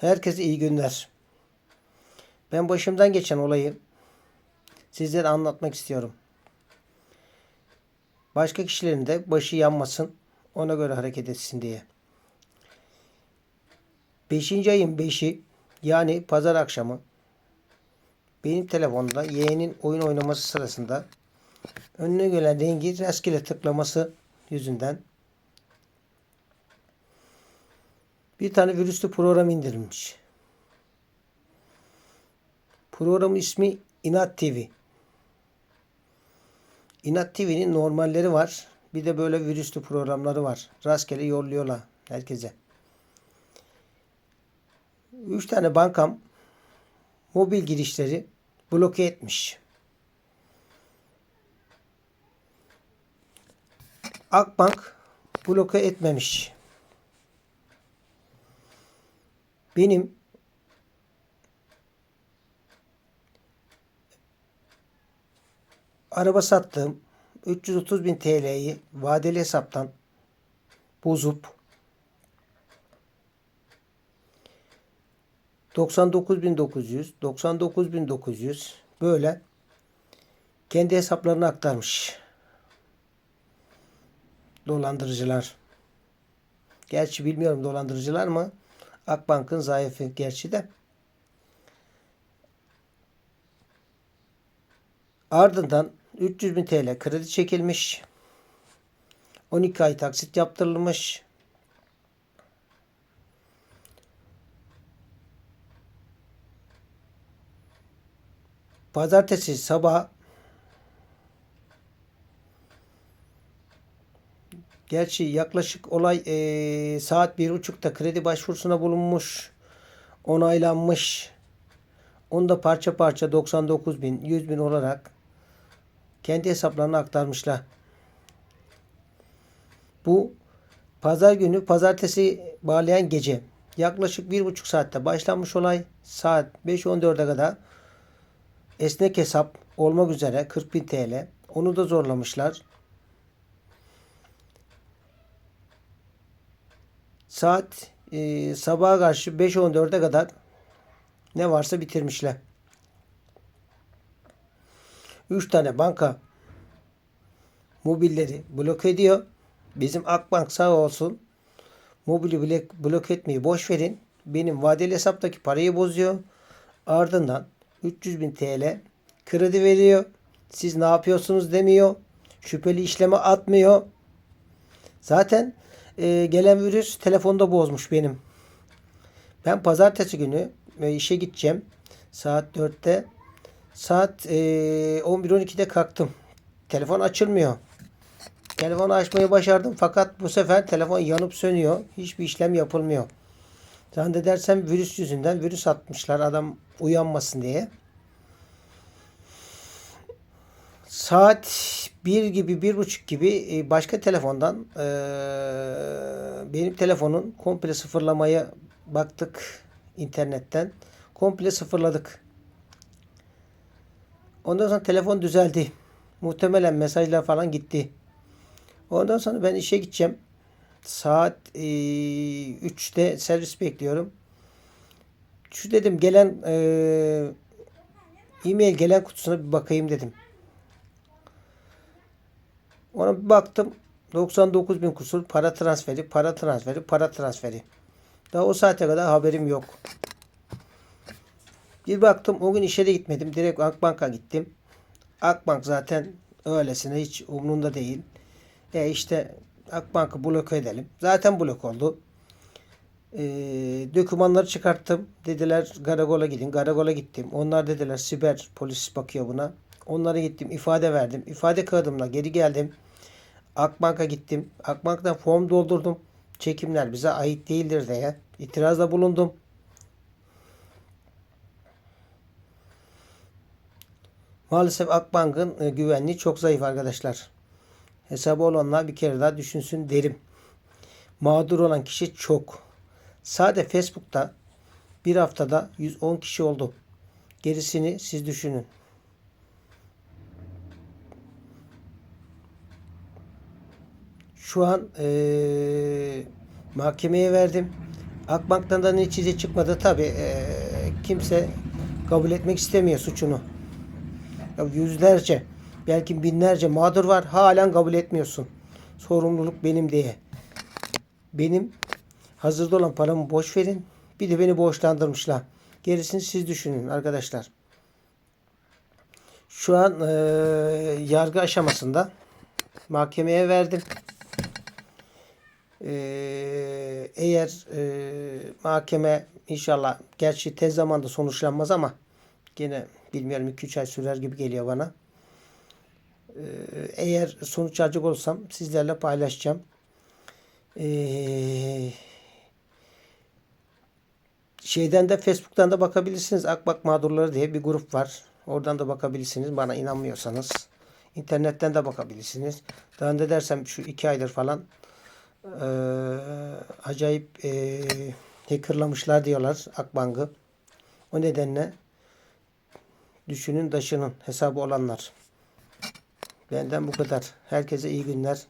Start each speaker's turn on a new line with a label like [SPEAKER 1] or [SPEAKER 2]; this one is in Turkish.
[SPEAKER 1] Herkese iyi günler. Ben başımdan geçen olayı sizlere anlatmak istiyorum. Başka kişilerin de başı yanmasın, ona göre hareket etsin diye. 5. ayın 5'i yani pazar akşamı benim telefonda yeğenin oyun oynaması sırasında önüne gelen rengi rastgele tıklaması yüzünden bir tane virüslü program indirilmiş. Programın ismi İnat TV. İnat TV'nin normalleri var. Bir de böyle virüslü programları var. Rastgele yolluyorlar herkese. Üç tane bankam mobil girişleri bloke etmiş. Akbank bloke etmemiş. Benim araba sattığım 330 bin TL'yi vadeli hesaptan bozup 99.900, 99.900 böyle kendi hesaplarına aktarmış. Dolandırıcılar. Gerçi bilmiyorum dolandırıcılar mı? Akbank'ın zayıfı gerçi de. Ardından 300 bin TL kredi çekilmiş. 12 ay taksit yaptırılmış. Pazartesi sabah Gerçi yaklaşık olay eee, saat bir buçukta kredi başvurusuna bulunmuş. Onaylanmış. Onu da parça parça 99 bin, 100 bin olarak kendi hesaplarına aktarmışlar. Bu pazar günü pazartesi bağlayan gece yaklaşık bir buçuk saatte başlanmış olay. Saat 5.14'e kadar esnek hesap olmak üzere 40 bin TL. Onu da zorlamışlar. Saat e, sabaha karşı 5.14'e kadar ne varsa bitirmişler. 3 tane banka mobilleri blok ediyor. Bizim Akbank sağ olsun mobili blok, blok etmeyi boş verin. Benim vadeli hesaptaki parayı bozuyor. Ardından 300 bin TL kredi veriyor. Siz ne yapıyorsunuz demiyor. Şüpheli işleme atmıyor. Zaten e, gelen virüs telefonda bozmuş benim. Ben pazartesi günü e, işe gideceğim. Saat 4'te. Saat e, 11-12'de kalktım. Telefon açılmıyor. Telefonu açmayı başardım fakat bu sefer telefon yanıp sönüyor. Hiçbir işlem yapılmıyor. Zannedersem virüs yüzünden virüs atmışlar adam uyanmasın diye. Saat 1 gibi, bir buçuk gibi e, başka telefondan e, benim telefonun komple sıfırlamaya baktık internetten. Komple sıfırladık. Ondan sonra telefon düzeldi. Muhtemelen mesajlar falan gitti. Ondan sonra ben işe gideceğim. Saat e, 3'te servis bekliyorum. Şu dedim gelen e, e-mail gelen kutusuna bir bakayım dedim. Ona bir baktım 99 bin kusur para transferi, para transferi, para transferi. Daha o saate kadar haberim yok. Bir baktım o gün işe de gitmedim. Direkt Akbank'a gittim. Akbank zaten öylesine hiç umrunda değil. E işte Akbank'ı blok edelim. Zaten blok oldu. E, dokümanları çıkarttım. Dediler karakola gidin. Karakola gittim. Onlar dediler siber polis bakıyor buna. Onlara gittim. ifade verdim. İfade kağıdımla geri geldim. Akbank'a gittim. Akbank'tan form doldurdum. Çekimler bize ait değildir diye. itirazda bulundum. Maalesef Akbank'ın e, güvenliği çok zayıf arkadaşlar. Hesabı olanlar bir kere daha düşünsün derim. Mağdur olan kişi çok. Sade Facebook'ta bir haftada 110 kişi oldu. Gerisini siz düşünün. Şu an eee, mahkemeye verdim. Akbank'tan da netice çıkmadı. Tabi e, kimse kabul etmek istemiyor suçunu. Ya yüzlerce, belki binlerce mağdur var. Halen kabul etmiyorsun. Sorumluluk benim diye. Benim hazırda olan paramı boş verin. Bir de beni borçlandırmışlar. Gerisini siz düşünün arkadaşlar. Şu an e, yargı aşamasında mahkemeye verdim. E, eğer e, mahkeme inşallah gerçi tez zamanda sonuçlanmaz ama gene bilmiyorum 2-3 ay sürer gibi geliyor bana. E, eğer sonuç alacak olursam sizlerle paylaşacağım. Eee şeyden de Facebook'tan da bakabilirsiniz. Akbak Mağdurları diye bir grup var. Oradan da bakabilirsiniz bana inanmıyorsanız. İnternetten de bakabilirsiniz. Daha ne dersem şu iki aydır falan eee, acayip eee hackerlamışlar diyorlar Akbank'ı. O nedenle düşünün taşının hesabı olanlar. Benden bu kadar. Herkese iyi günler.